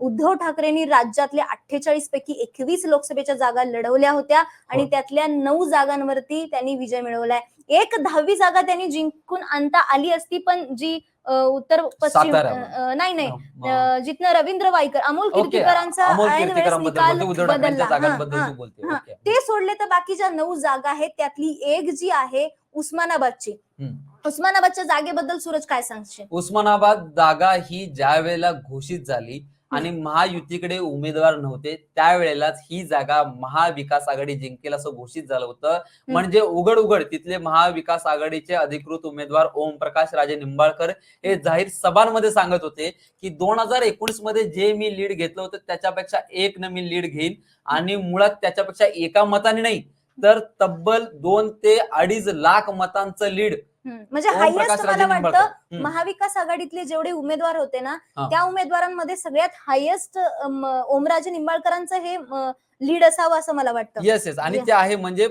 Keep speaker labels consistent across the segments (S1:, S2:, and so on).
S1: उद्धव ठाकरेंनी राज्यातल्या अठ्ठेचाळीस पैकी एकवीस लोकसभेच्या जागा लढवल्या होत्या आणि
S2: हो.
S1: त्यातल्या नऊ जागांवरती त्यांनी विजय मिळवलाय. एक दहावी जागा त्यांनी जिंकून आणता आली असती पण जी उत्तर पश्चिम नाही नाही. जिथनं रवींद्र वाईकर अमोल कीर्तीकरांचा निकाल बदलला.
S2: तू
S1: सोडले तर बाकीच्या नऊ जागा आहेत. त्यातली एक जी आहे उस्मानाबादची. उस्मानाबादच्या जागेबद्दल सूरज काय सांगशील?
S2: उस्मानाबाद जागा ही ज्या वेळेला घोषित झाली आणि महायुतीकडे उमेदवार नव्हते त्यावेळेलाच ही जागा महाविकास आघाडी जिंकेल असं घोषित झालं होतं म्हणजे उघड उघड तिथले महाविकास आघाडीचे अधिकृत उमेदवार ओमप्रकाश राजे निंबाळकर हे जाहीर सभांमध्ये सांगत होते की दोन हजार एकोणीसमध्ये जे मी लीड घेतलं होतं त्याच्यापेक्षा एक न मी लीड घेईन आणि मुळात त्याच्यापेक्षा एका मताने नाही तर तब्बल दोन ते अडीच लाख मतांचं लीड.
S1: म्हणजे हायएस्ट मला वाटतं. महाविकास आघाडीतले जेवढे उमेदवार होते ना. त्या उमेदवारांमध्ये सगळ्यात हायएस्ट ओमराजे निंबाळकरांचं हे लीड असावं असं मला वाटतं
S2: येस येस आणि
S1: Yeah.
S2: ते आहे म्हणजे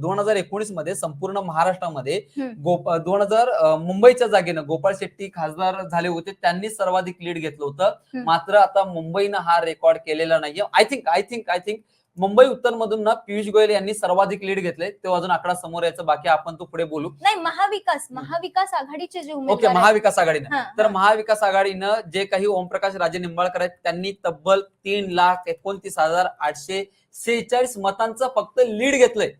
S2: दोन हजार एकोणीसमध्ये संपूर्ण महाराष्ट्रामध्ये दोन हजार मुंबईच्या जागेनं गोपाळ शेट्टी खासदार झाले होते त्यांनी सर्वाधिक लीड घेतलं होतं. मात्र आता मुंबईनं हा रेकॉर्ड केलेला नाहीये I think I think I think Mumbai उत्तर मधून ना पियुष गोयल यांनी सर्वाधिक लीड घेतले. तो अजून आकडा समोर यायचं बाकी आपण तो पुढे बोलू.
S1: नाही महाविकास महाविकास आघाडीचे जे
S2: ओके महाविकास आघाडीनं. तर. महाविकास आघाडीनं जे काही ओमप्रकाश राजे निंबाळकर आहेत त्यांनी तब्बल तीन लाख एकोणतीस हजार आठशे सेहेचाळीस मतांचं फक्त लीड घेतलंय.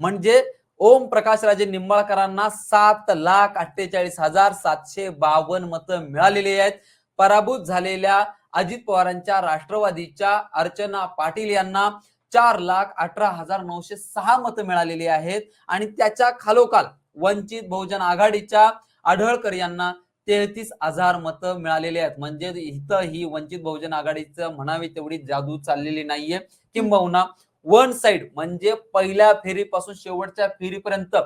S2: म्हणजे ओम प्रकाश राजे निंबाळकरांना सात लाख अठ्ठेचाळीस हजार सातशे बावन्न मतं मिळालेली आहेत. पराभूत झालेल्या अजित पवारांच्या राष्ट्रवादीच्या अर्चना पाटील यांना चार लाख अठरा हजार नऊशे सहा मतं मिळालेली आहेत. आणि त्याच्या खालोखाल वंचित बहुजन आघाडीच्या आढळकर यांना तेहतीस हजार मतं मिळालेली आहेत. म्हणजे इथं ही वंचित बहुजन आघाडीचं म्हणावी तेवढी जादू चाललेली नाहीये. किंबहुना वन साइड म्हणजे पहिल्या फेरीपासून शेवटच्या फेरीपर्यंत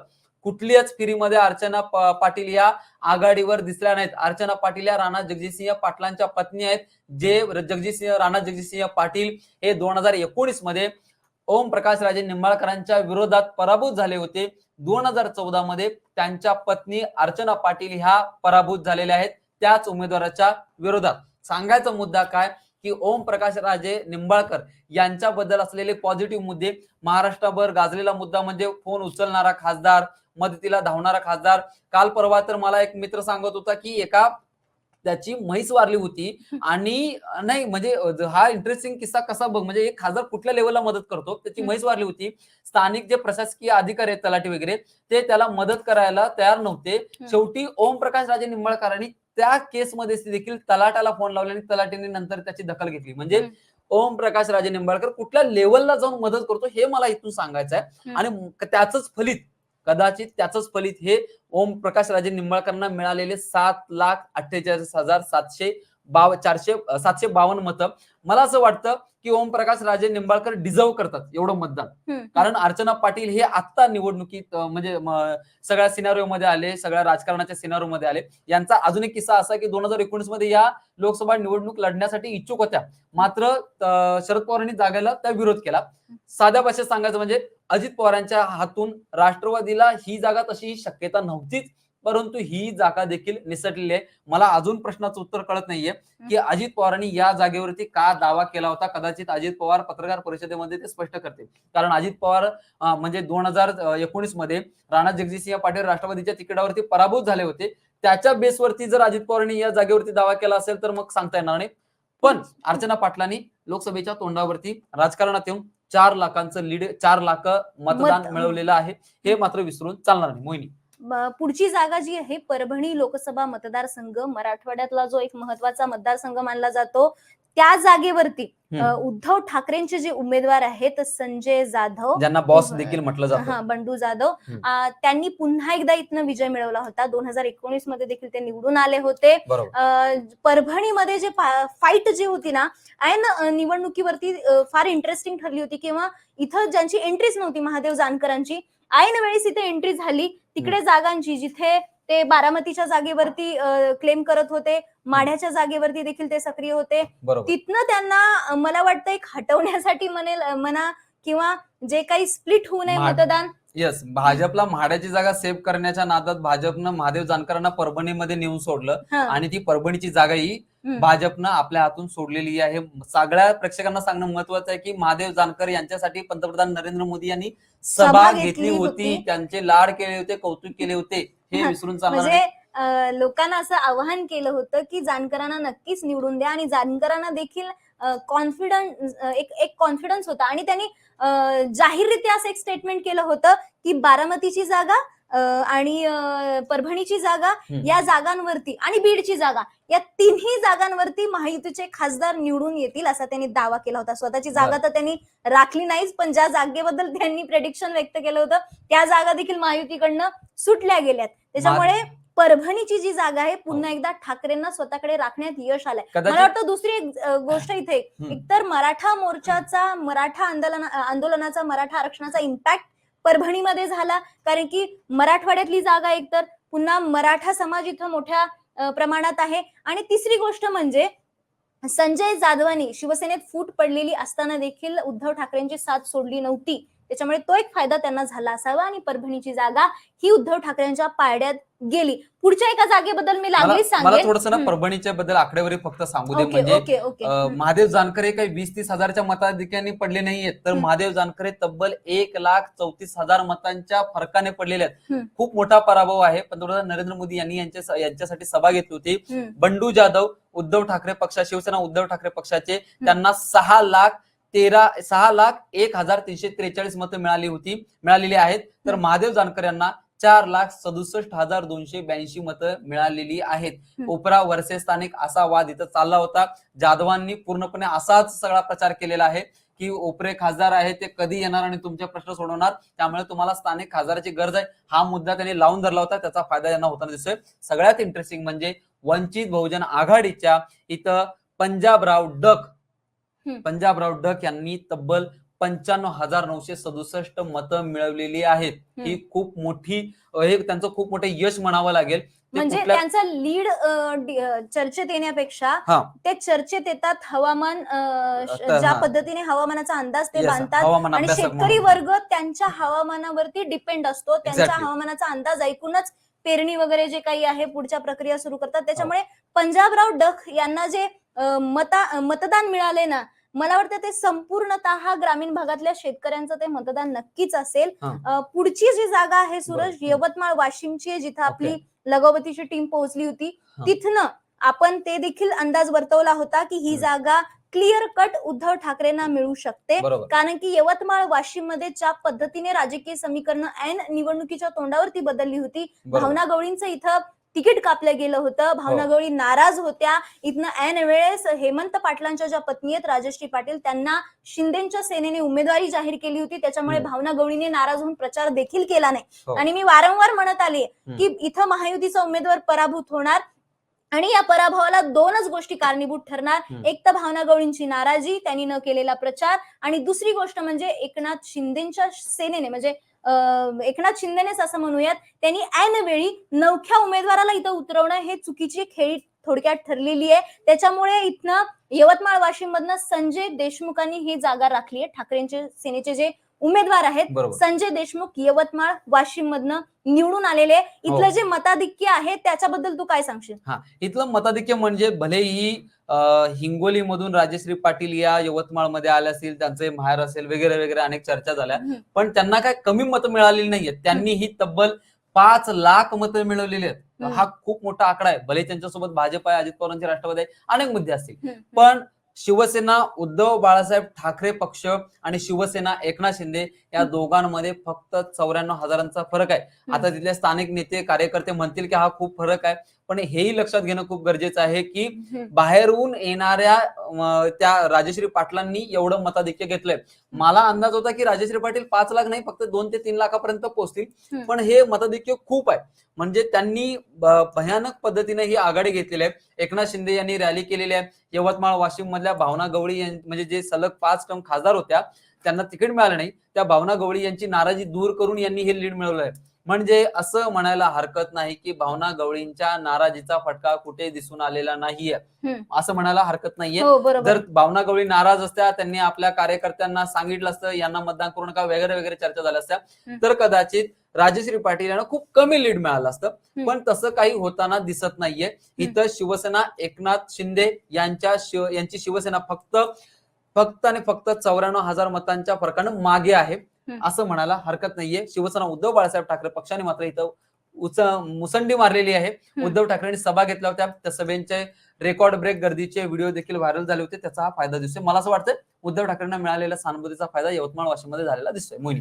S2: कुठल्याच फेरीमध्ये अर्चना पाटील या आघाडीवर दिसल्या नाहीत. अर्चना पाटील या राणा जगजितसिंह पाटलांच्या पत्नी आहेत. जे जगजितसिंह राणा जगजितसिंह पाटील हे दोन हजार एकोणीसमध्ये ओम प्रकाश राजे निंबाळकरांच्या विरोधात पराभूत झाले होते. दोन हजार चौदा मध्ये त्यांच्या पत्नी अर्चना पाटील ह्या पराभूत झालेल्या आहेत. त्याच उमेदवाराच्या विरोधात. सांगायचा मुद्दा काय? की ओम प्रकाश राजे निंबाळकर यांच्याबद्दल असलेले पॉझिटिव्ह मुद्दे महाराष्ट्रभर गाजलेला मुद्दा म्हणजे फोन उचलणारा खासदार मदतीला धावणारा खासदार. काल परवा तर मला एक मित्र सांगत होता की एका त्याची म्हैस वारली होती आणि नाही म्हणजे हा इंटरेस्टिंग किस्सा कसा बघ म्हणजे एक खासदार कुठल्या लेवलला मदत करतो? त्याची म्हैस वारली होती. स्थानिक जे प्रशासकीय अधिकारी आहेत तलाठी वगैरे ते त्याला मदत करायला तयार नव्हते. शेवटी ओम प्रकाश राजे निंबाळकरांनी त्या केसमध्ये देखील तलाटाला फोन लावला आणि तलाठीने नंतर त्याची दखल घेतली म्हणजे. ओम प्रकाश राजे निंबाळकर कुठल्या लेवलला जाऊन मदत करतो हे मला इथून सांगायचं आहे. आणि त्याच फलित कदाचित त्याच फलित हे ओम प्रकाश राजे निंबाळकरांना मिळालेले सात लाख अठ्ठेचाळीस हजार सातशे बाव चारशे सातशे बावन्न मतं. मला असं वाटतं की ओम प्रकाश राजे निंबाळकर डिझर्व करतात एवढं मतदान. कारण अर्चना पाटील हे आत्ता निवडणुकीत म्हणजे सगळ्या सिनारिओ मध्ये आले सगळ्या राजकारणाच्या सिनारिओ मध्ये आले. यांचा अजून एक किस्सा असा की दोन हजार एकोणीसमध्ये या लोकसभा निवडणूक लढण्यासाठी इच्छुक होत्या. मात्र शरद पवारांनी जागेला त्या विरोध केला. साध्या भाषेत सांगायचं म्हणजे अजित पवारांच्या हातून राष्ट्रवादीला ही जागा तशी शक्यता नव्हतीच. परंतु ही जागा देखील निसटलेली आहे. मला अजून प्रश्नाचं उत्तर कळत नाहीये. की अजित पवारांनी या जागेवरती का दावा केला होता? कदाचित अजित पवार पत्रकार परिषदेमध्ये ते स्पष्ट करतील. कारण अजित पवार म्हणजे दोन हजार एकोणीसमध्ये राणा जगजितसिंह पाटील राष्ट्रवादीच्या तिकिटावरती पराभूत झाले होते. त्याच्या बेसवरती जर अजित पवारांनी या जागेवरती दावा केला असेल तर मग सांगता येणार नाही. पण अर्चना पाटलांनी लोकसभेच्या तोंडावरती राजकारणात येऊन चार लाखांचं लीड चार लाख मतदान
S1: मत-
S2: मिळवलेलं आहे. हे मात्र विसरून चालणार नाही. मोहिनी.
S1: पुढची जागा जी आहे परभणी लोकसभा मतदारसंघ मराठवाड्यातला जो एक महत्त्वाचा मतदारसंघ मानला जातो त्या जागेवरती उद्धव ठाकरेंचे जे उमेदवार आहेत संजय जाधव
S2: ज्यांना बॉस. देखील म्हटलं जातं.
S1: हा बंडू जाधव त्यांनी पुन्हा एकदा इथनं विजय मिळवला होता. दोन हजार एकोणीसमध्ये देखील ते निवडून आले होते. परभणीमध्ये जे फाईट जी होती ना ऐन निवडणुकीवरती फार इंटरेस्टिंग ठरली होती किंवा इथं ज्यांची एंट्रीच नव्हती महादेव जानकरांची ऐन वेळेस इथे एंट्री झाली. तिकडे जागांची जिथे ते बारामतीच्या जागेवरती क्लेम करत होते माढ्याच्या जागेवरती देखील ते सक्रिय होते. तिथनं त्यांना मला वाटतं एक हटवण्यासाठी म्हणेल म्हणा किंवा जे काही स्प्लिट होऊ नये मतदान
S2: येस भाजपला म्हाड्याची जागा सेव्ह करण्याच्या नादात भाजपनं महादेव जानकरांना परभणीमध्ये नेऊन सोडलं
S1: हा.
S2: आणि ती परभणीची जागा ही
S1: हम्म.
S2: भाजपनं आपल्या हातून सोडलेली आहे सगळ्या प्रेक्षकांना सांगणं महत्वाचं आहे की महादेव जानकर यांच्यासाठी पंतप्रधान नरेंद्र मोदी यांनी
S1: सभा घेतली
S2: होती. त्यांचे लाड केले होते कौतुक केले होते हे
S1: हा,
S2: विसरून चालणार
S1: म्हणजे
S2: नाही.
S1: अं, लोकांना असं आवाहन केलं होतं की जानकरांना नक्कीच निवडून द्या आणि जानकरांना देखील कॉन्फिडन्स एक एक कॉन्फिडन्स होता आणि त्यांनी जाहीररित्या असं एक स्टेटमेंट केलं होतं की बारामतीची जागा आणि परभणीची जागा. या जागांवरती आणि बीडची जागा या तिन्ही जागांवरती महायुतीचे खासदार निवडून येतील असा त्यांनी दावा केला होता. स्वतःची जागा तर त्यांनी राखली नाहीच पण ज्या जागेबद्दल त्यांनी प्रेडिक्शन व्यक्त केलं होतं त्या जागा देखील महायुतीकडनं सुटल्या गेल्यात. त्याच्यामुळे परभणीची जी जागा आहे पुन्हा एकदा ठाकरेंना स्वतःकडे राखण्यात यश आलंय. मला वाटतं दुसरी एक गोष्ट इथे. एकतर मराठा मोर्चाचा मराठा आंदोलन आंदोलनाचा मराठा आरक्षणाचा इम्पॅक्ट परभणीमध्ये झाला. कारण की मराठवाड्यातली जागा एकतर पुन्हा मराठा समाज इथं मोठ्या प्रमाणात आहे. आणि तिसरी गोष्ट म्हणजे संजय जाधवानी शिवसेनेत फूट पडलेली असताना देखील उद्धव ठाकरेंची साथ सोडली नव्हती. त्याच्यामुळे तो एक फायदा त्यांना झाला असावा आणि परभणीची जागा ही उद्धव ठाकरेंच्या पारड्यात गेली पुढच्या एका जागेबद्दल मी लागलीच
S2: मला
S1: सांगेन
S2: थोडस ना. परभणीच्या बद्दल आकडेवारी फक्त सांगू दे म्हणजे. महादेव जानकर हे काही वीस तीस हजारच्या मताधिक्यांनी पडले नाहीयेत तर. महादेव जानकर हे तब्बल एक लाख चौतीस हजार मतांच्या फरकाने पडलेले आहेत. खूप मोठा पराभव आहे पंतप्रधान नरेंद्र मोदी यांनी यांच्या यांच्यासाठी सभा घेतली होती. बंडू जाधव उद्धव ठाकरे पक्षा शिवसेना उद्धव ठाकरे पक्षाचे त्यांना सहा लाख तेरा सहा लाख एक हजार तीनशे त्रेचाळीस मतं मिळाली होती मिळालेली आहेत तर. महादेव जानकर यांना चार लाख सदुसष्ट हजार दोनशे ब्याऐंशी मतं मिळालेली आहेत. ओपरा वर्से स्थानिक असा वाद इथं चालला होता जाधवांनी पूर्णपणे असाच सगळा प्रचार केलेला आहे की ओपरे खासदार आहे ते कधी येणार आणि तुमचे प्रश्न सोडवणार त्यामुळे तुम्हाला स्थानिक खासदाराची गरज आहे हा मुद्दा त्यांनी लावून धरला होता त्याचा फायदा यांना होताना दिसतोय सगळ्यात इंटरेस्टिंग म्हणजे वंचित बहुजन आघाडीच्या इथं पंजाबराव डक. पंजाबराव डक यांनी तब्बल पंच्याण्णव हजार नऊशे सदुसष्ट मतं मिळवलेली आहेत ही खूप मोठी हे त्यांचं खूप मोठं यश म्हणावं लागेल
S1: म्हणजे त्यांचा लीड चर्चेत येण्यापेक्षा
S2: हा.
S1: ते चर्चेत येतात हवामान ज्या
S2: हा.
S1: पद्धतीने हवामानाचा अंदाज ते बांधतात आणि शेतकरी. वर्ग त्यांच्या हवामानावरती डिपेंड असतो त्यांच्या. हवामानाचा अंदाज ऐकूनच पेरणी वगैरे जे काही आहे पुढच्या प्रक्रिया सुरू करतात
S2: हो.
S1: त्याच्यामुळे पंजाबराव डख यांना जे मता मतदान मिळाले ना मला वाटतं ते संपूर्णतः ग्रामीण भागातल्या शेतकऱ्यांचं ते मतदान नक्कीच असेल. पुढची जी जागा आहे सूरज. यवतमाळ वाशिमची जिथं आपली लगोबतीची टीम पोहोचली होती. तिथनं आपण ते देखील अंदाज वर्तवला होता की ही. जागा क्लिअर कट उद्धव ठाकरेंना मिळू शकते. कारण की यवतमाळ वाशिममध्ये ज्या पद्धतीने राजकीय समीकरणं ऐन निवडणुकीच्या तोंडावरती बदलली होती भावना गवळींचं इथं तिकीट कापलं गेलं होतं भावना
S2: हो.
S1: गवळी नाराज होत्या इथनं ऐन वेळेस हेमंत पाटलांच्या ज्या पत्नी आहेत राजश्री पाटील त्यांना शिंदेच्या सेनेने उमेदवारी जाहीर केली होती त्याच्यामुळे. भावना गवळीने नाराज होऊन प्रचार देखील केला नाही
S2: हो.
S1: आणि मी वारंवार म्हणत आली. की इथं महायुतीचा उमेदवार पराभूत होणार आणि या पराभवाला दोनच गोष्टी कारणीभूत ठरणार. एक तर भावना गवळींची नाराजी त्यांनी न केलेला प्रचार आणि दुसरी गोष्ट म्हणजे एकनाथ शिंदेच्या सेनेने म्हणजे एकनाथ शिंदेनेच असं म्हणूयात त्यांनी ऐनवेळी नवख्या उमेदवाराला इथं उतरवणं हे चुकीची खेळी थोडक्यात ठरलेली आहे. त्याच्यामुळे इथनं यवतमाळ वाशिम मधनं संजय देशमुखांनी ही जागा राखली आहे. ठाकरेंचे सेनेचे जे उमेदवार आहेत. संजय देशमुख यवतमाळ वाशिम मधनं निवडून आलेले आहे. इथलं
S2: हो.
S1: जे मताधिक्य आहे त्याच्याबद्दल तू काय सांगशील?
S2: हा. इथलं मताधिक्य म्हणजे भलेही हिंगोली मधून राजश्री पाटील या यवतमाळमध्ये आले असतील त्यांचे माहेर असेल वगैरे वगैरे अनेक चर्चा झाल्या. पण त्यांना काय कमी मतं मिळालेली नाहीयेत. त्यांनी ही तब्बल पाच लाख मतं मिळवलेली आहेत. हा खूप मोठा आकडा आहे. भले त्यांच्यासोबत भाजप आहे अजित पवारांचे राष्ट्रवादी आहे अनेक मुद्दे असतील. पण शिवसेना उद्धव बाळासाहेब ठाकरे पक्ष आणि शिवसेना एकनाथ शिंदे या. दोघांमध्ये फक्त चौऱ्याण्णव हजारांचा फरक आहे. आता तिथले स्थानिक नेते कार्यकर्ते म्हणतील की हा खूप फरक आहे. पण हेही लक्षात घेणं खूप गरजेचं आहे की. बाहेरून येणाऱ्या त्या राजश्री पाटलांनी एवढं मताधिक्य घेतलंय. मला अंदाज होता की राजश्री पाटील पाच लाख नाही फक्त दोन ते तीन लाखापर्यंत पोहोचतील. पण हे मताधिक्य खूप आहे. म्हणजे त्यांनी भयानक पद्धतीने ही आघाडी घेतलेली आहे. एकनाथ शिंदे यांनी रॅली केलेली आहे. यवतमाळ वाशिम मधल्या भावना गवळी यां- म्हणजे जे सलग पाच टर्म खासदार होत्या त्यांना तिकीट मिळालं नाही त्या भावना गवळी यांची नाराजी दूर करून यांनी हे लीड मिळवलं आहे म्हणजे असं म्हणायला हरकत नाही की भावना गवळींच्या नाराजीचा फटका कुठे दिसून आलेला नाहीये. असं म्हणायला हरकत नाहीये.
S1: हो
S2: जर भावना गवळी नाराज असत्या त्यांनी आपल्या कार्यकर्त्यांना सांगितलं असतं यांना मतदान करू नका वगैरे वगैरे चर्चा झाल्या असत्या. तर कदाचित राजश्री पाटील यांना खूप कमी लीड मिळालं असतं. पण तसं काही होताना दिसत नाहीये. इथं शिवसेना एकनाथ शिंदे यांच्या यांची शिवसेना फक्त फक्त आणि फक्त चौऱ्याण्णव हजार मतांच्या फरकानं मागे आहे. असं म्हणायला हरकत नाहीये. शिवसेना उद्धव बाळासाहेब ठाकरे पक्षाने मात्र इथं उच मुसंडी मारलेली आहे. उद्धव ठाकरेंनी सभा घेतल्या होत्या. त्या सभेचे रेकॉर्ड ब्रेक गर्दीचे व्हिडिओ देखील व्हायरल झाले होते. त्याचा हा फायदा दिसतोय. मला असं वाटतं उद्धव ठाकरेंना मिळालेल्या सहानुभूतीचा फायदा यवतमाळ वाशिममध्ये झालेला दिसतोय. मोहिनी.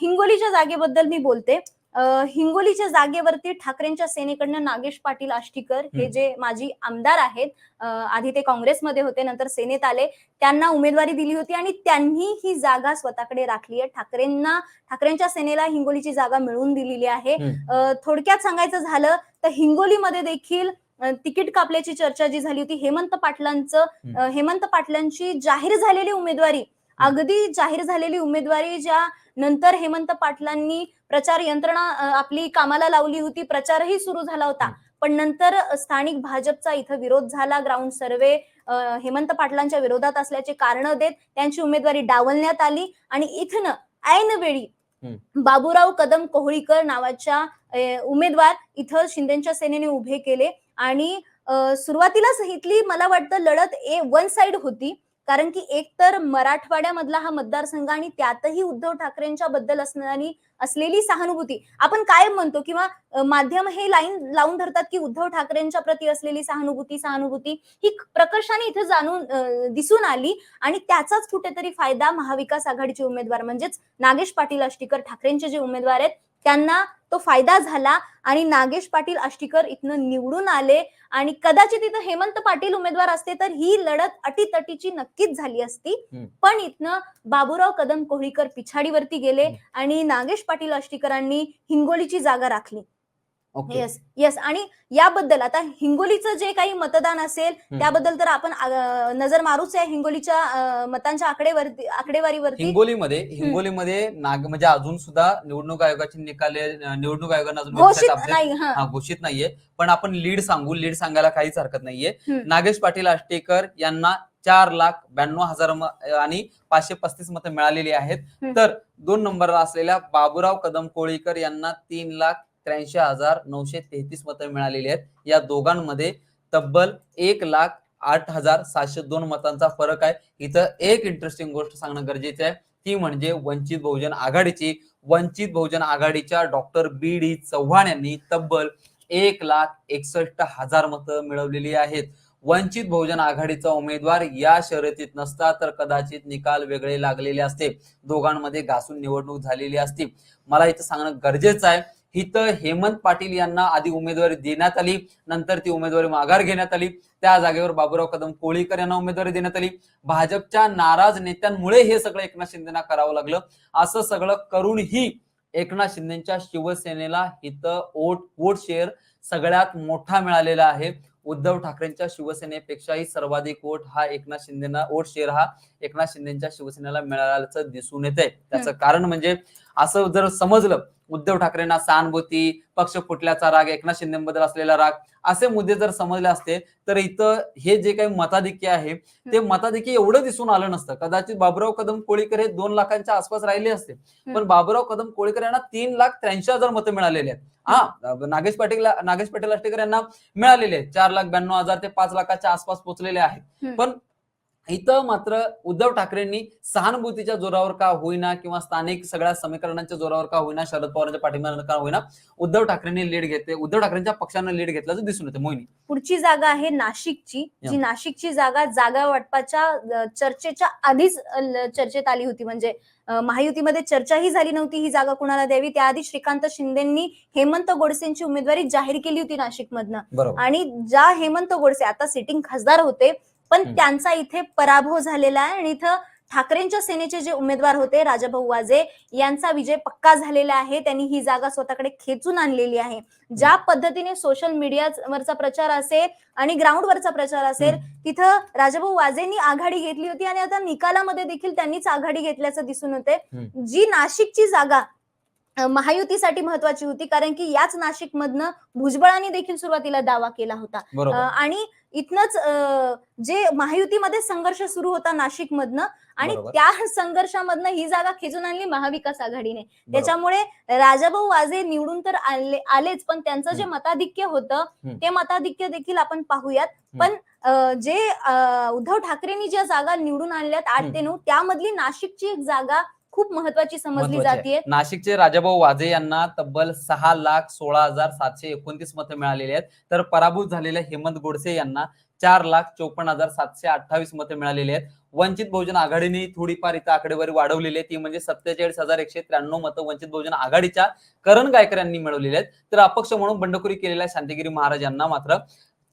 S1: हिंगोलीच्या जागेबद्दल मी बोलते. हिंगोलीच्या जागेवरती ठाकरेंच्या सेनेकडनं नागेश पाटील आष्टीकर हे. जे माजी आमदार आहेत आधी ते काँग्रेसमध्ये होते नंतर सेनेत आले. त्यांना उमेदवारी दिली होती आणि त्यांनी ही जागा स्वतःकडे राखली आहे. ठाकरेंना ठाकरेंच्या सेनेला हिंगोलीची जागा मिळवून दिलेली आहे. थोडक्यात सांगायचं झालं तर हिंगोलीमध्ये देखील तिकीट कापल्याची चर्चा जी झाली होती हेमंत पाटलांचं हेमंत पाटलांची जाहीर झालेली उमेदवारी अगदी जाहीर झालेली उमेदवारी ज्या नंतर हेमंत पाटलांनी प्रचार यंत्रणा आपली कामाला लावली होती प्रचारही सुरू झाला होता. पण नंतर स्थानिक भाजपचा इथं विरोध झाला ग्राउंड सर्वे हेमंत पाटलांच्या विरोधात असल्याचे कारण देत त्यांची उमेदवारी डावलण्यात आली आणि इथनं ऐन वेळी बाबूराव कदम कोहळीकर नावाच्या उमेदवार इथं शिंदेच्या सेनेने उभे केले आणि सुरुवातीलाच इथली मला वाटतं लढत ए वन साइड होती. कारण की एक तर मराठवाड्यामधला हा मतदारसंघ आणि त्यातही उद्धव ठाकरेंच्या बद्दल असणारी असलेली सहानुभूती आपण काय म्हणतो किंवा माध्यम हे लाईन लावून धरतात की उद्धव ठाकरेंच्या प्रती असलेली सहानुभूती सहानुभूती ही प्रकर्षाने इथे जाणून दिसून आली आणि त्याचाच कुठेतरी फायदा महाविकास आघाडीचे उमेदवार म्हणजेच नागेश पाटील आष्टीकर ठाकरेंचे जे उमेदवार आहेत त्यांना तो फायदा झाला आणि नागेश पाटील आष्टीकर इथनं निवडून आले आणि कदाचित इथं हेमंत पाटील उमेदवार असते तर ही लढत अटीतटीची नक्कीच झाली असती. पण इथनं बाबूराव कदम कोहळीकर पिछाडीवरती गेले. आणि नागेश पाटील आष्टीकरांनी हिंगोलीची जागा राखली
S2: ओके.
S1: येस येस आणि याबद्दल आता हिंगोलीचं जे काही मतदान असेल त्याबद्दल तर आपण नजर मारूच आहे हिंगोलीच्या अं, मतांच्या आकडेवरती आकडेवारीवरती.
S2: हिंगोलीमध्ये हिंगोलीमध्ये नाग म्हणजे अजून सुद्धा निवडणूक आयोगाचे निकाले निवडणूक आयोगानं अजून
S1: घोषित
S2: website update-
S1: नाही हा.
S2: हा घोषित नाहीये. पण आपण लीड सांगू लीड सांगायला काहीच हरकत नाहीये.
S1: हम्म.
S2: नागेश पाटील आष्टेकर यांना चार लाख ब्याण्णव हजार म- आणि पाचशे पस्तीस मतं मिळालेली आहेत.
S1: हम्म.
S2: तर दोन नंबरला असलेल्या बाबूराव कदम कोळीकर यांना तीन लाख त्र्याऐंशी हजार नऊशे तेहतीस मतं मिळालेली आहेत. या दोघांमध्ये तब्बल एक लाख आठ हजार सातशे दोन मतांचा फरक आहे. इथं एक इंटरेस्टिंग गोष्ट सांगणं गरजेचं आहे. ती म्हणजे वंचित बहुजन आघाडीची वंचित बहुजन आघाडीच्या डॉक्टर बी डी चव्हाण यांनी तब्बल एक लाख एकसष्ट हजार मतं मिळवलेली आहेत. वंचित बहुजन आघाडीचा उमेदवार या शर्यतीत नसता तर कदाचित निकाल वेगळे लागलेले असते. दोघांमध्ये घासून निवडणूक झालेली असते. मला इथं सांगणं गरजेचं आहे. इथं हेमंत पाटील यांना आधी उमेदवारी देण्यात आली नंतर ती उमेदवारी माघार घेण्यात आली. त्या जागेवर बाबूराव कदम कोळीकर यांना उमेदवारी देण्यात आली. भाजपच्या नाराज नेत्यांमुळे हे सगळं एकनाथ शिंदेना करावं लागलं. असं सगळं करूनही एकनाथ शिंदेच्या शिवसेनेला इथं वोट वोट शेअर सगळ्यात मोठा मिळालेला आहे. उद्धव ठाकरेंच्या शिवसेनेपेक्षाही सर्वाधिक वोट हा एकनाथ शिंदेना वोट शेअर हा एकनाथ शिंदेच्या शिवसेनेला मिळाल्याचं दिसून येत आहे त्याचं कारण म्हणजे असं जर समजलं उद्धव ठाकरेंना सहानुभूती पक्ष फुटल्याचा राग एकनाथ शिंदेबद्दल असलेला राग असे मुद्दे जर समजले असते तर इथं हे जे काही मताधिक्य आहे ते मताधिक्य एवढं दिसून आलं नसतं. कदाचित बाबुराव कदम कोळीकर हे दोन लाखांच्या आसपास राहिले असते. पण बाबुराव कदम कोळीकर यांना तीन लाख त्र्याऐंशी हजार मतं मिळालेली आहेत. हा नागेश पाटील नागेश पाटील आष्टेकर यांना मिळालेले आहेत. चार लाख ब्याण्णव हजार ते पाच लाखाच्या आसपास पोहोचलेले आहेत. पण इथं मात्र उद्धव ठाकरेंनी सहानुभूतीच्या जोरावर का होईना किंवा स्थानिक सगळ्या समीकरणांच्या जोरावर का होईना शरद पवारांच्या पाठिंब्यानं का होईना उद्धव ठाकरेंनी लीड घेतले उद्धव ठाकरेंच्या पक्षानं लीड घेतल्याचं दिसून येते मोहिनी.
S1: पुढची जागा आहे नाशिकची जी. नाशिकची जागा जागा वाटपाच्या चर्चेच्या आधीच चर्चेत आली होती. म्हणजे महायुतीमध्ये चर्चाही झाली नव्हती ही जागा कुणाला द्यावी? त्याआधी श्रीकांत शिंदेंनी हेमंत गोडसेंची उमेदवारी जाहीर केली होती नाशिकमधनं. आणि ज्या हेमंत गोडसे आता सिटिंग खासदार होते पण. त्यांचा इथे पराभव झालेला आहे. आणि इथं ठाकरेंच्या सेनेचे जे उमेदवार होते राजाभाऊ वाजे यांचा विजय पक्का झालेला आहे. त्यांनी ही जागा स्वतःकडे खेचून आणलेली आहे. ज्या पद्धतीने सोशल मीडियावरचा प्रचार असेल आणि ग्राउंडवरचा प्रचार असेल तिथं राजाभाऊ वाजेंनी आघाडी घेतली होती आणि आता निकालामध्ये देखील त्यांनीच आघाडी घेतल्याचं दिसून होते. जी नाशिकची जागा महायुतीसाठी महत्वाची होती. कारण की याच नाशिक मधनं भुजबळांनी देखील सुरुवातीला दावा केला होता. आणि इथनच जे महायुतीमध्ये संघर्ष सुरू होता नाशिक मधनं आणि. त्या संघर्षामधनं ही जागा खेचून आणली महाविकास आघाडीने. त्याच्यामुळे राजाभाऊ वाजे निवडून तर आले आलेच पण त्यांचं जे. मताधिक्य होतं. ते मताधिक्य देखील आपण पाहूयात. पण जे उद्धव ठाकरेंनी ज्या जागा निवडून आणल्यात आठ. ते नऊ त्यामधली नाशिकची एक जागा खूप महत्वाची समजली. जाते
S2: नाशिकचे राजाभाऊ वाजे यांना तब्बल सहा लाख सोळा हजार सातशे एकोणतीस मतं मिळालेली आहेत. तर पराभूत झालेल्या हेमंत गोडसे यांना चार लाख चौपन्न हजार सातशे अठ्ठावीस मतं मिळालेली आहेत. वंचित बहुजन आघाडीने थोडीफार इथं आकडेवारी वाढवलेली आहे ती म्हणजे सत्तेचाळीस हजार एकशे त्र्याण्णव मतं वंचित बहुजन आघाडीच्या करण गायकर यांनी मिळवलेली आहेत. तर अपक्ष म्हणून बंडखोरी केलेल्या शांतिगिरी महाराज यांना मात्र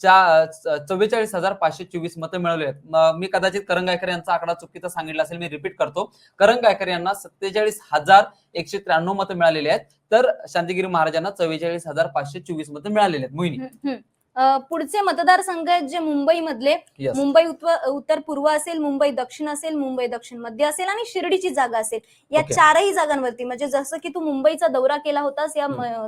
S2: चव्वेचाळीस हजार पाचशे चोवीस मतं मिळवली आहेत. मी कदाचित करण गायकर यांचा आकडा चुकीचा सांगितला असेल मी रिपीट करतो. करण गायकर यांना सत्तेचाळीस हजार एकशे त्र्याण्णव मतं मिळालेली आहेत. तर शांतिगिरी महाराजांना चव्वेचाळीस हजार पाचशे चोवीस मतं मिळालेली आहेत. मोहिनी.
S1: पुढचे मतदारसंघ आहेत जे मुंबईमधले
S2: Yes.
S1: मुंबई उत्तर पूर्व असेल मुंबई दक्षिण असेल मुंबई दक्षिण मध्य असेल आणि शिर्डीची जागा असेल या
S2: Okay.
S1: चारही जागांवरती म्हणजे जसं की तू मुंबईचा दौरा केला होतास या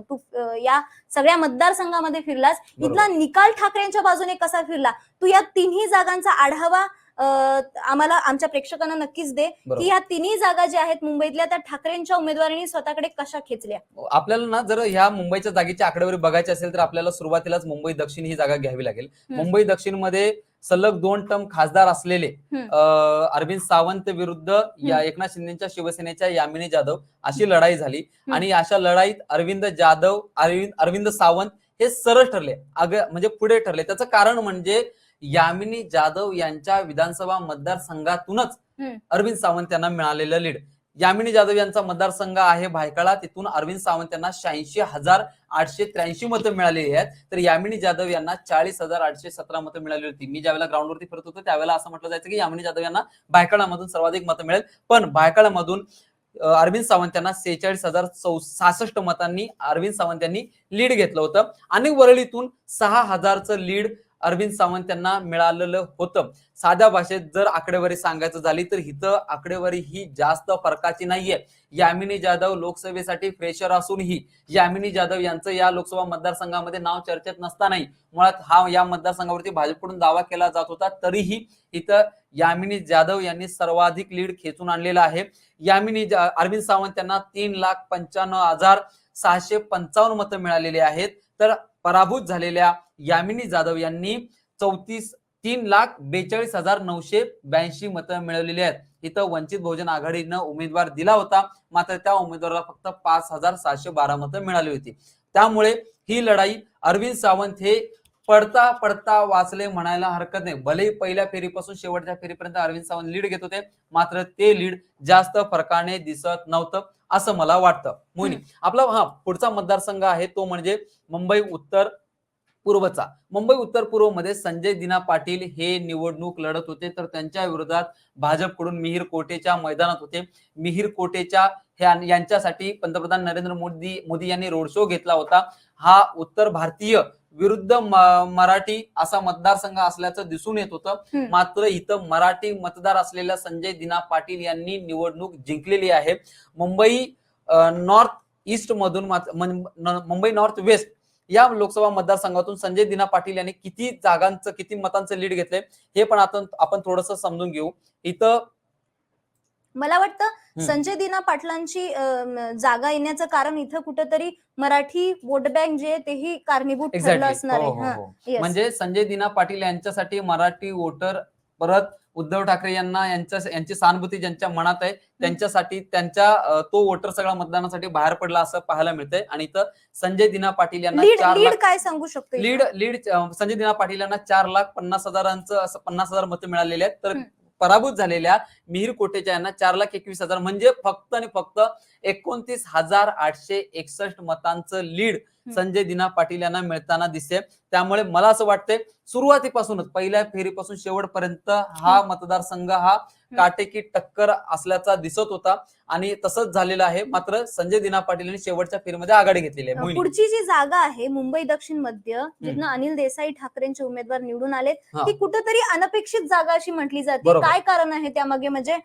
S1: तू या सगळ्या मतदारसंघामध्ये फिरलास. इथला निकाल ठाकरेंच्या बाजूने कसा फिरला तू या तिन्ही जागांचा आढावा आम्हाला आमच्या प्रेक्षकांना नक्कीच दे. की या तिन्ही जागा ज्या आहेत मुंबईतल्या त्या ठाकरेंच्या उमेदवारांनी स्वतःकडे कशा खेचल्या?
S2: आपल्याला ना जर ह्या मुंबईच्या जागेची आकडेवारी बघायची असेल तर आपल्याला सुरुवातीलाच मुंबई दक्षिण ही जागा घ्यावी लागेल. मुंबई दक्षिणमध्ये सलग दोन टर्म खासदार असलेले अरविंद सावंत विरुद्ध या एकनाथ शिंदेच्या शिवसेनेच्या यामिनी जाधव अशी लढाई झाली. आणि अशा लढाईत अरविंद जाधव अरविंद अरविंद सावंत हे सरळ ठरले. अग म्हणजे पुढे ठरले. त्याचं कारण म्हणजे यामिनी जाधव यांच्या विधानसभा मतदारसंघातूनच. अरविंद सावंत यांना मिळालेलं लीड यामिनी जाधव यांचा मतदारसंघ आहे भायखळा. तिथून अरविंद सावंत यांना शहाऐंशी हजार आठशे त्र्याऐंशी मतं मिळालेली आहेत. तर यामिनी जाधव यांना चाळीस हजार आठशे सतरा मतं मिळाली होती. मी ज्यावेळेला ग्राउंडवरती फिरत होतो त्यावेळेला असं म्हटलं जायचं की यामिनी जाधव यांना भायखळामधून सर्वाधिक मतं मिळेल. पण भायखळामधून अरविंद सावंत यांना सेहेचाळीस हजार चौ सहासष्ट मतांनी अरविंद सावंत यांनी लीड घेतलं होतं. आणि वरळीतून सहा हजारचं लीड अरविंद सावंत यांना मिळालेलं होतं. साध्या भाषेत जर आकडेवारी सांगायचं झाली तर इथं आकडेवारी ही जास्त फरकाची नाहीये. यामिनी जाधव लोकसभेसाठी फ्रेशर असूनही यामिनी जाधव यांचं या लोकसभा मतदारसंघामध्ये नाव चर्चेत नसतानाही मुळात हा या मतदारसंघावरती भाजपकडून दावा केला जात होता. तरीही इथं यामिनी जाधव यांनी सर्वाधिक लीड खेचून आणलेला आहे. यामिनी जा- अरविंद सावंत यांना तीन लाख पंच्याण्णव हजार सहाशे पंचावन्न मतं मिळालेली आहेत. तर पराभूत झालेल्या यामिनी जाधव यांनी चौतीस तीन लाख बेचाळीस हजार नऊशे ब्याऐंशी मतं मिळवलेली आहेत. इथं वंचित बहुजन आघाडीनं उमेदवार दिला होता. मात्र त्या उमेदवाराला फक्त पाच हजार सहाशे बारा मतं मिळाली होती. त्यामुळे ही लढाई अरविंद सावंत हे पडता पडता वाचले म्हणायला हरकत नाही. भलेही पहिल्या फेरीपासून शेवटच्या फेरीपर्यंत अरविंद सावंत लीड घेत होते मात्र ते लीड जास्त फरकाने दिसत नव्हतं असं मला वाटतं. मोहिनी आपला हा पुढचा मतदारसंघ आहे तो म्हणजे मुंबई उत्तर पूर्वचा. मुंबई उत्तर पूर्वमध्ये संजय दिना पाटील हे निवडणूक लढत होते. तर त्यांच्या विरोधात भाजपकडून मिहीर कोटेच्या मैदानात होते. मिहीर कोटेच्या यांच्यासाठी पंतप्रधान नरेंद्र मोदी मोदी यांनी रोड शो घेतला होता. हा उत्तर भारतीय विरुद्ध मराठी असा मतदारसंघ असल्याचं दिसून येत होतं. मात्र इथं मराठी मतदार असलेल्या संजय दिना पाटील यांनी निवडणूक जिंकलेली आहे. मुंबई नॉर्थ ईस्ट मधून मुंबई नॉर्थ वेस्ट या लोकसभा मतदारसंघातून संजय दिना पाटील यांनी किती जागांचं किती मतांचं लीड घेतलंय हे पण आता आपण थोडस समजून घेऊ. इथं
S1: मला वाटतं संजय दिना पाटलांची जागा येण्याचं कारण इथं कुठेतरी मराठी वोट बँक जे आहे तेही कारणीभूत ठरलं असणार आहे. हा, yes.
S2: म्हणजे संजय दिना पाटील यांच्यासाठी मराठी वोटर परत उद्धव ठाकरे यांना यांच्या यांची सहानुभूती ज्यांच्या मनात आहे त्यांच्यासाठी त्यांच्या तो वोटर सगळा मतदानासाठी बाहेर पडला असं पाहायला मिळतंय आणि इथं संजय दिना पाटील यांना चार लाख
S1: काय सांगू शकतो?
S2: लीड लीड संजय दिना पाटील यांना चार लाख पन्नास हजारांचं असं पन्नास हजार मतं मिळालेली आहेत तर. पराभूत झालेल्या मिहीर कोटेच्या यांना चार लाख एकवीस हजार म्हणजे फक्त आणि फक्त एकोणतीस हजार आठशे एकसष्ट मतांचं लीड संजय दिना पाटील यांना मिळताना दिसते. त्यामुळे मला असं वाटतंय सुरुवातीपासूनच पहिल्या फेरीपासून शेवटपर्यंत हा मतदारसंघ हा काटेकी टक्कर असल्याचा दिसत होता आणि तसंच झालेलं आहे. मात्र संजय दिना पाटील यांनी शेवटच्या फेरीमध्ये आघाडी घेतलेली आहे.
S1: पुढची जी जागा आहे मुंबई दक्षिण मध्य जिथनं अनिल देसाई ठाकरेंचे उमेदवार निवडून आलेत
S2: हा.
S1: ती कुठेतरी अनपेक्षित जागा अशी म्हटली जाते. काय कारण आहे त्यामागे? म्हणजे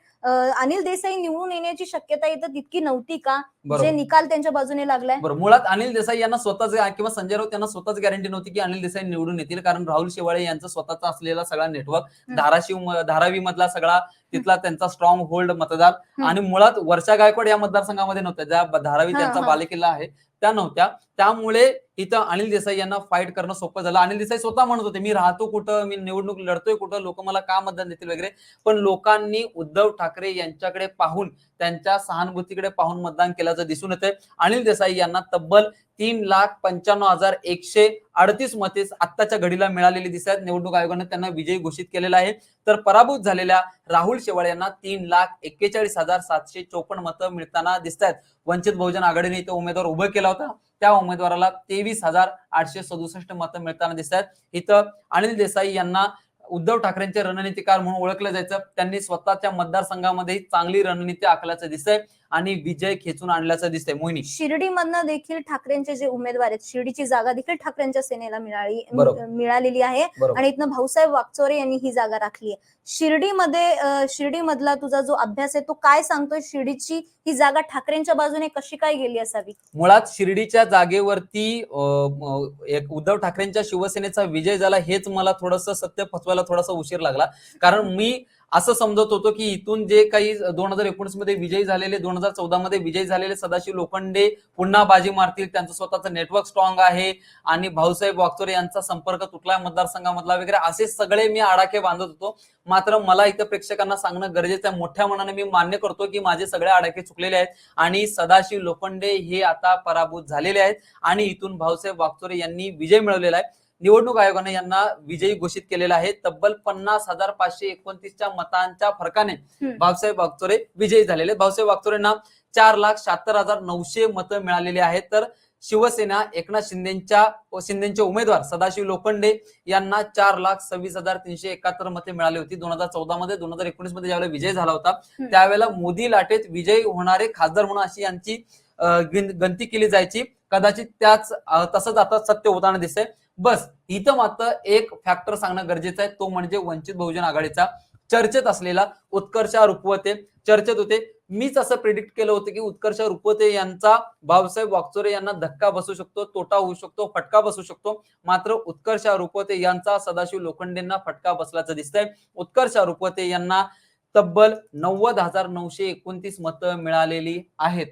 S1: अनिल देसाई निवडून येण्याची शक्यता इथं तितकी नव्हती. नव्हती
S2: का?
S1: जे निकाल त्यांच्या बाजूने लागलाय.
S2: बरं मुळात अनिल देसाई यांना स्वतःच किंवा संजय राऊत यांना स्वतःच गॅरंटी नव्हती की अनिल देसाई निवडून येतील. कारण राहुल शेवाळे यांचा स्वतःचा असलेला सगळा नेटवर्क. धाराशिव धारावी मधला सगळा तिथला त्यांचा स्ट्रॉंग होल्ड मतदार. आणि मुळात वर्षा गायकवाड या मतदारसंघामध्ये नव्हत्या. ज्या धारावी त्यांचा. बालेकिल्ला आहे त्या नव्हत्या. त्यामुळे इथं अनिल देसाई यांना फाईट करणं सोपं झालं. अनिल देसाई स्वतः म्हणत होते मी राहतो कुठं मी निवडणूक लढतोय कुठं लोक मला का मतदान देतील वगैरे. पण लोकांनी उद्धव ठाकरे यांच्याकडे पाहून त्यांच्या सहानुभूतीकडे पाहून मतदान असल्याचं दिसून येतंय. अनिल देसाई यांना तब्बल तीन लाख पंच्याण्णव हजार एकशे अडतीस मते आत्ताच्या घडीला मिळालेली दिसत आहेत. निवडणूक आयोगाने त्यांना विजयी घोषित केलेला आहे. तर पराभूत झालेल्या राहुल शेवाळे यांना तीन लाख एक्केचाळीस हजार सातशे चोपन्न मतं मिळताना दिसत आहेत. वंचित बहुजन आघाडीने इथे उमेदवार उभं केला होता. त्या उमेदवाराला तेवीस हजार आठशे सदुसष्ट मतं मिळताना दिसत आहेत. इथं अनिल देसाई यांना उद्धव ठाकरेंचे रणनीतीकार म्हणून ओळखलं जायचं. त्यांनी स्वतःच्या मतदारसंघामध्ये चांगली रणनीती आखल्याचं दिसतंय. आणि विजय खेचून आणल्याचं दिसतंय. मोहिनी.
S1: शिर्डीमधनं देखील ठाकरेंचे जे उमेदवार आहेत शिर्डीची जागा देखील ठाकरेंच्या सेनेला मिळाली. मिळालेली आहे. आणि इथनं भाऊसाहेब वागचोरे यांनी ही जागा राखली आहे. शिर्डीमध्ये अं, शिर्डीमधला तुझा जो अभ्यास आहे तो काय सांगतोय? शिर्डीची ही जागा ठाकरेंच्या बाजूने कशी काय गेली असावी?
S2: मुळात शिर्डीच्या जागेवरती एक उद्धव ठाकरेंच्या शिवसेनेचा विजय झाला हेच मला थोडस सत्य फसवायला थोडासा उशीर लागला. कारण मी असं समजत होतो की इथून जे काही दोन हजार एकोणीसमध्ये विजयी झालेले दोन हजार चौदा मध्ये विजयी झालेले सदाशिव लोखंडे पुन्हा बाजी मारतील. त्यांचं स्वतःचं नेटवर्क स्ट्रॉंग आहे आणि भाऊसाहेब वागचोरे यांचा संपर्क तुटला मतदारसंघामधला वगैरे. असे सगळे मी आडाखे बांधत होतो. मात्र मला इथं प्रेक्षकांना सांगणं गरजेचं आहे. मोठ्या मनाने मी मान्य करतो की माझे सगळे आडाखे चुकलेले आहेत आणि सदाशिव लोखंडे हे आता पराभूत झालेले आहेत आणि इथून भाऊसाहेब वागचोरे यांनी विजय मिळवलेला आहे. निवडणूक आयोगाने यांना विजयी घोषित केलेला आहे तब्बल पन्नास हजार पाचशे एकोणतीसच्या मतांच्या फरकाने. भाऊसाहेब वागचोरे विजयी झालेले. भाऊसाहेब वागचोरेंना चार लाख शहात्तर हजार नऊशे मतं मिळालेली आहेत तर शिवसेना एकनाथ शिंदेच्या शिंदेचे उमेदवार सदाशिव लोखंडे यांना चार लाख सव्वीस हजार तीनशे एकाहत्तर मते मिळाली होती दोन हजार चौदा मध्ये दोन हजार एकोणीसमध्ये ज्यावेळेला विजय झाला होता. त्यावेळेला मोदी लाटेत विजयी होणारे खासदार म्हणून अशी यांची गणती केली जायची कदाचित त्याच तसंच आता सत्य होताना दिसतंय बस इथं मात्र एक फॅक्टर सांगणं गरजेचं आहे. तो म्हणजे वंचित बहुजन आघाडीचा चर्चेत असलेला उत्कर्ष रुपवते. चर्चेत होते. मीच असं प्रिडिक्ट केलं होतं की उत्कर्ष रुपवते यांचा बाबासाहेब वागचोरे यांना धक्का बसू शकतो तोटा होऊ शकतो फटका बसू शकतो. मात्र उत्कर्ष रुपवते यांचा सदाशिव लोखंडेंना फटका बसल्याचं दिसतंय. उत्कर्ष रुपवते यांना तब्बल नव्वद हजार नऊशे एकोणतीस मतं मिळालेली आहेत.